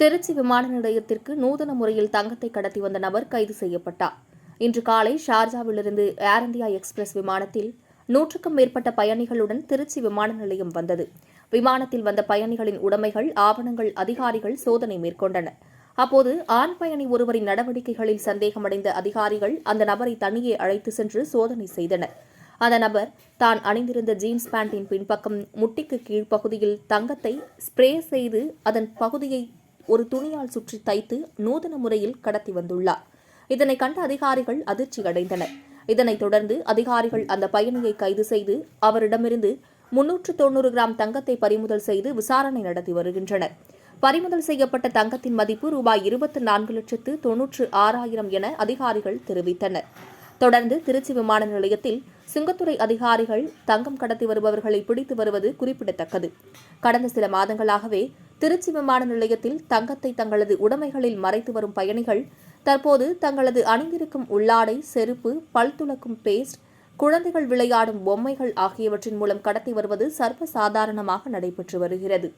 திருச்சி விமான நிலையத்திற்கு நூதன முறையில் தங்கத்தை கடத்தி வந்த நபர் கைது செய்யப்பட்டார். இன்று காலை ஷார்ஜாவிலிருந்து ஏர் இந்தியா எக்ஸ்பிரஸ் விமானத்தில் நூற்றுக்கும் மேற்பட்ட பயணிகளுடன் திருச்சி விமான நிலையம் வந்தது. விமானத்தில் வந்த பயணிகளின் உடைமைகள் ஆவணங்கள் அதிகாரிகள் சோதனை மேற்கொண்டனர் அப்போது ஆண் பயணி ஒருவரின் நடவடிக்கைகளில் சந்தேகமடைந்த அதிகாரிகள் அந்த நபரை தனியே அழைத்து சென்று சோதனை செய்தனர். அந்த நபர் தான் அணிந்திருந்த ஜீன்ஸ் பேண்டின் பின்பக்கம் முட்டிக்கு கீழ்ப்பகுதியில் தங்கத்தை ஸ்ப்ரே செய்து அதன் பகுதியை ஒரு துணியால் சுற்றி தைத்து நூதன முறையில் கடத்தி வந்துள்ளார். இதனை கண்ட அதிகாரிகள் அதிர்ச்சி அடைந்தனர். இதனைத் தொடர்ந்து அதிகாரிகள் அந்த பயணியை கைது செய்து அவரிடமிருந்து முன்னூற்று தொன்னூறு கிராம் தங்கத்தை பறிமுதல் செய்து விசாரணை நடத்தி வருகின்றனர். பறிமுதல் செய்யப்பட்ட தங்கத்தின் மதிப்பு ரூபாய் இருபத்தி நான்கு லட்சத்து தொன்னூற்று ஆறாயிரம் என அதிகாரிகள் தெரிவித்தனர். தொடர்ந்து திருச்சி விமான நிலையத்தில் சுங்கத்துறை அதிகாரிகள் தங்கம் கடத்தி வருபவர்களை பிடித்து வருவது குறிப்பிடத்தக்கது. கடந்த சில மாதங்களாகவே திருச்சி விமான நிலையத்தில் தங்கத்தை தங்களது உடைமைகளில் மறைத்து வரும் பயணிகள் தற்போது தங்களது அணிந்திருக்கும் உள்ளாடை செருப்பு பல் துளக்கும் பேஸ்ட் குழந்தைகள் விளையாடும் பொம்மைகள் ஆகியவற்றின் மூலம் கடத்தி வருவது சர்வசாதாரணமாக நடைபெற்று வருகிறது.